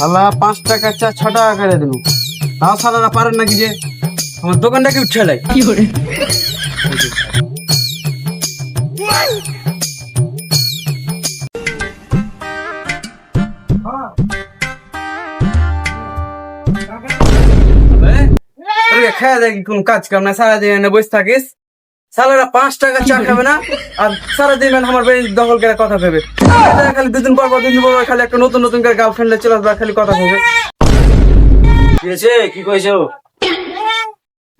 শালা পাঁচ টাকা চা ছ টাকা করে দিল তাও শালারা পারেন নাকি যে? আমার দোকানটাকে উঠে লাই। খেয়ে দেখি কোন কাজ কাম না সারাদিন এনে বসে থাকিস? সালারা পাঁচ টাকা চা খাবে না আর সারাদিন মানে আমার বাড়ি দখল করে কথা ভেবে। খালি দুদিন পর পর দুদিন পর পর খালি একটা নতুন নতুন করে গার্লফ্রেন্ডে চলে আসবে খালি কথা ভেবে। কি কইছো?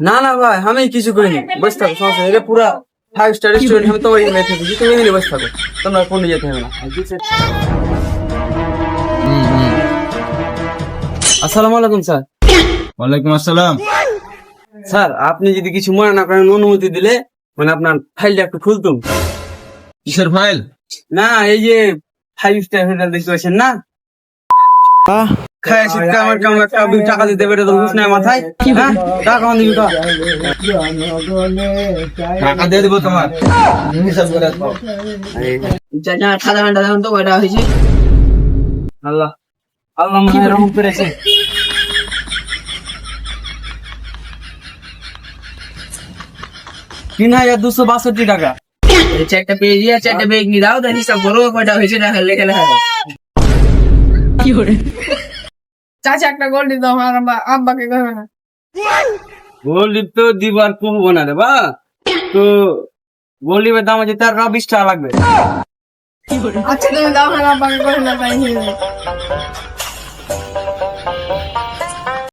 না না ভাই আমি কিছু করিনি বসে থাকো সমস্যা এটা পুরা ফাইভ স্টার রেস্টুরেন্ট আমি তোমার এখানে থাকি তুমি এখানে বসে থাকো তোমরা কোনো যেতে হবে না। আসসালামু আলাইকুম স্যার। ওয়ালাইকুম আসসালাম। স্যার আপনি যদি কিছু মনে না করেন অনুমতি দিলে মানে আপনার ফাইলটা একটু খুলতুম। কিসের ফাইল না এই যে ফাইভ স্টার হোটেল দেখতে পাচ্ছেন না? খায় শীত কামার কামার কাবি টাকা দিতে পারে তো বুঝ না মাথায়। হ্যাঁ টাকা কখন দিবি টাকা দিয়ে দেবো তোমার। হিসাব করে তো কয়টা হয়েছে? আল্লাহ আল্লাহ মনে করেছে। তিন হাজার দুশো বাষট্টি টাকা। এই চারটা পেজ আর চারটা বেগ নিয়ে দাও দেন হিসাব করো কয়টা হয়েছে দেখা লেখা লেখা কি করে চাচা একটা গোল দিত আমার আব্বা- আব্বাকে কবে না। গোল্ড তো দিবার কমবো না রে বা। তো গোল্ডিপের দাম আছে তার বিশ টাকা লাগবে। আচ্ছা তুমি দাও আমার আব্বাকে কবে না তাই।